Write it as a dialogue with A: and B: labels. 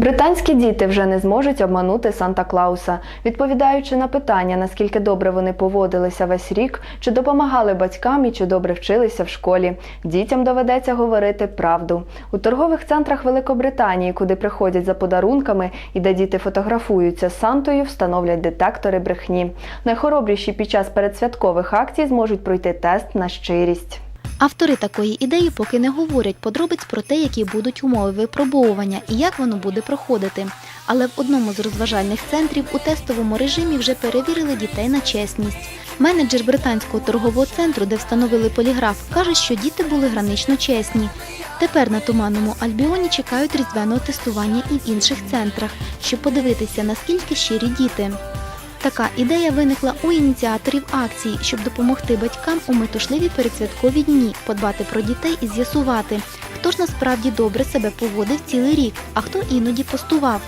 A: Британські діти вже не зможуть обманути Санта Клауса, відповідаючи на питання, наскільки добре вони поводилися весь рік, чи допомагали батькам і чи добре вчилися в школі. Дітям доведеться говорити правду. У торгових центрах Великобританії, куди приходять за подарунками і де діти фотографуються з Сантою, встановлять детектори брехні. Найхоробріші під час передсвяткових акцій зможуть пройти тест на щирість.
B: Автори такої ідеї поки не говорять подробиць про те, які будуть умови випробовування і як воно буде проходити. Але в одному з розважальних центрів у тестовому режимі вже перевірили дітей на чесність. Менеджер британського торгового центру, де встановили поліграф, каже, що діти були гранично чесні. Тепер на туманному Альбіоні чекають різдвяного тестування і в інших центрах, щоб подивитися, наскільки щирі діти. Така ідея виникла у ініціаторів акції, щоб допомогти батькам у метушливі передсвяткові дні, подбати про дітей і з'ясувати, хто ж насправді добре себе поводив цілий рік, а хто іноді постував.